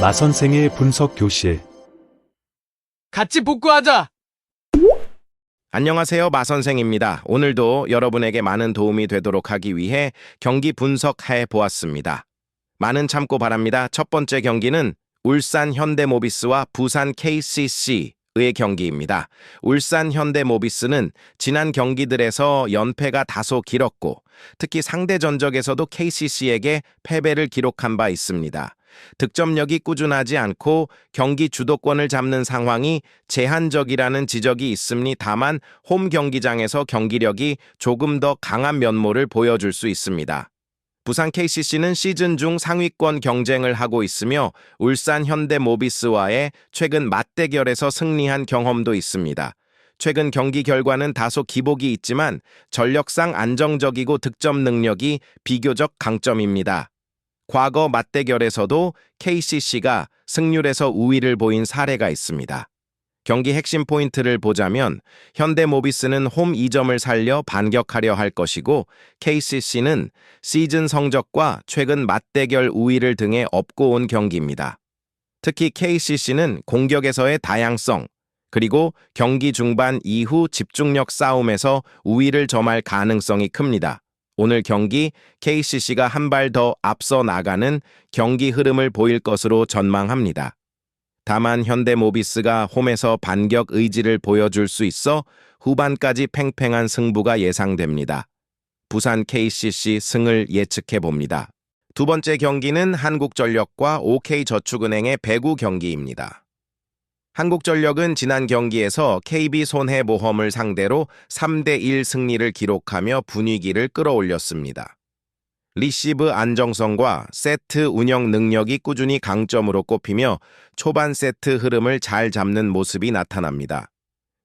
마 선생의 분석 교실. 같이 복구하자. 안녕하세요. 마 선생입니다. 오늘도 여러분에게 많은 도움이 되도록 하기 위해 경기 분석해 보았습니다. 많은 참고 바랍니다. 첫 번째 경기는 울산 현대모비스와 부산 KCC의 경기입니다. 울산 현대모비스는 지난 경기들에서 연패가 다소 길었고 특히 상대 전적에서도 KCC에게 패배를 기록한 바 있습니다. 득점력이 꾸준하지 않고 경기 주도권을 잡는 상황이 제한적이라는 지적이 있음니 다만 홈 경기장에서 경기력이 조금 더 강한 면모를 보여줄 수 있습니다. 부산 KCC는 시즌 중 상위권 경쟁을 하고 있으며 울산 현대모비스와의 최근 맞대결에서 승리한 경험도 있습니다. 최근 경기 결과는 다소 기복이 있지만 전력상 안정적이고 득점 능력이 비교적 강점입니다. 과거 맞대결에서도 KCC가 승률에서 우위를 보인 사례가 있습니다. 경기 핵심 포인트를 보자면 현대모비스는 홈 2점을 살려 반격하려 할 것이고 KCC는 시즌 성적과 최근 맞대결 우위를 등에 업고 온 경기입니다. 특히 KCC는 공격에서의 다양성, 그리고 경기 중반 이후 집중력 싸움에서 우위를 점할 가능성이 큽니다. 오늘 경기 KCC가 한 발 더 앞서 나가는 경기 흐름을 보일 것으로 전망합니다. 다만 현대모비스가 홈에서 반격 의지를 보여줄 수 있어 후반까지 팽팽한 승부가 예상됩니다. 부산 KCC 승을 예측해 봅니다. 두 번째 경기는 한국전력과 OK저축은행의 배구 경기입니다. 한국전력은 지난 경기에서 KB손해보험을 상대로 3대1 승리를 기록하며 분위기를 끌어올렸습니다. 리시브 안정성과 세트 운영 능력이 꾸준히 강점으로 꼽히며 초반 세트 흐름을 잘 잡는 모습이 나타납니다.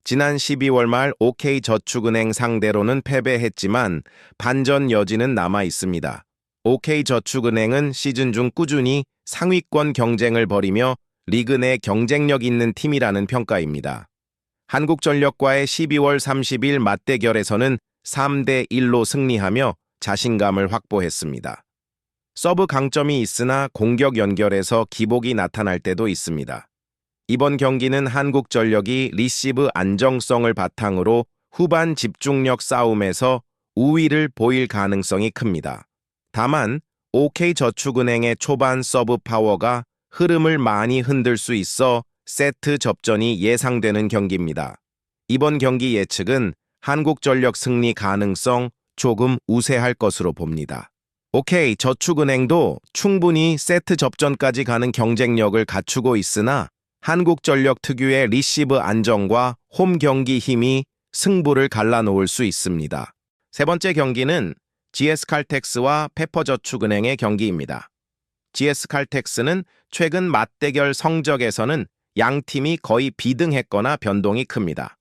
지난 12월 말 OK저축은행 상대로는 패배했지만 반전 여지는 남아 있습니다. OK저축은행은 시즌 중 꾸준히 상위권 경쟁을 벌이며 리그 내 경쟁력 있는 팀이라는 평가입니다. 한국전력과의 12월 30일 맞대결에서는 3대 1로 승리하며 자신감을 확보했습니다. 서브 강점이 있으나 공격 연결에서 기복이 나타날 때도 있습니다. 이번 경기는 한국전력이 리시브 안정성을 바탕으로 후반 집중력 싸움에서 우위를 보일 가능성이 큽니다. 다만 OK저축은행의 초반 서브 파워가 흐름을 많이 흔들 수 있어 세트 접전이 예상되는 경기입니다. 이번 경기 예측은 한국전력 승리 가능성 조금 우세할 것으로 봅니다. 오케이, 저축은행도 충분히 세트 접전까지 가는 경쟁력을 갖추고 있으나 한국전력 특유의 리시브 안정과 홈 경기 힘이 승부를 갈라놓을 수 있습니다. 세 번째 경기는 GS칼텍스와 페퍼저축은행의 경기입니다. GS칼텍스는 최근 맞대결 성적에서는 양 팀이 거의 비등했거나 변동이 큽니다.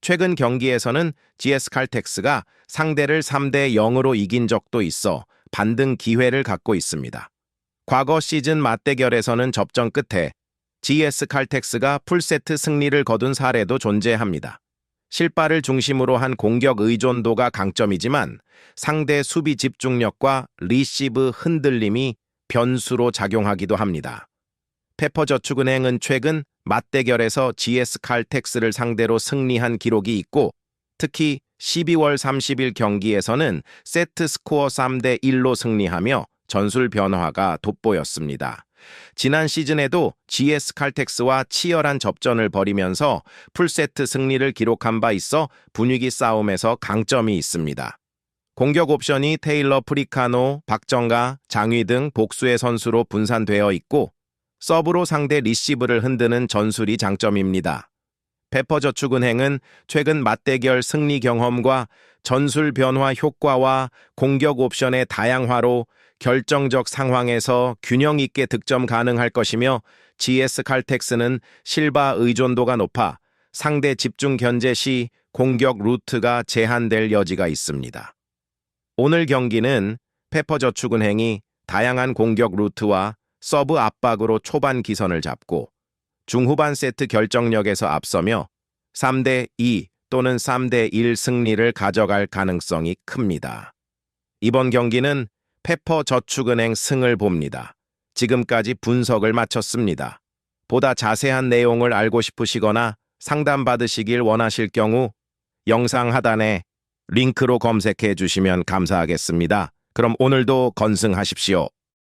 최근 경기에서는 GS칼텍스가 상대를 3대 0으로 이긴 적도 있어 반등 기회를 갖고 있습니다. 과거 시즌 맞대결에서는 접전 끝에 GS칼텍스가 풀세트 승리를 거둔 사례도 존재합니다. 실발을 중심으로 한 공격 의존도가 강점이지만 상대 수비 집중력과 리시브 흔들림이 변수로 작용하기도 합니다. 페퍼저축은행은 최근 맞대결에서 GS칼텍스를 상대로 승리한 기록이 있고 특히 12월 30일 경기에서는 세트 스코어 3대 1로 승리하며 전술 변화가 돋보였습니다. 지난 시즌에도 GS칼텍스와 치열한 접전을 벌이면서 풀세트 승리를 기록한 바 있어 분위기 싸움에서 강점이 있습니다. 공격 옵션이 테일러 프리카노, 박정가, 장위 등 복수의 선수로 분산되어 있고 서브로 상대 리시브를 흔드는 전술이 장점입니다. 페퍼저축은행은 최근 맞대결 승리 경험과 전술 변화 효과와 공격 옵션의 다양화로 결정적 상황에서 균형 있게 득점 가능할 것이며 GS 칼텍스는 실바 의존도가 높아 상대 집중 견제 시 공격 루트가 제한될 여지가 있습니다. 오늘 경기는 페퍼저축은행이 다양한 공격 루트와 서브 압박으로 초반 기선을 잡고 중후반 세트 결정력에서 앞서며 3대 2 또는 3대 1 승리를 가져갈 가능성이 큽니다. 이번 경기는 페퍼저축은행 승을 봅니다. 지금까지 분석을 마쳤습니다. 보다 자세한 내용을 알고 싶으시거나 상담받으시길 원하실 경우 영상 하단에 링크로 검색해 주시면 감사하겠습니다. 그럼 오늘도 건승하십시오.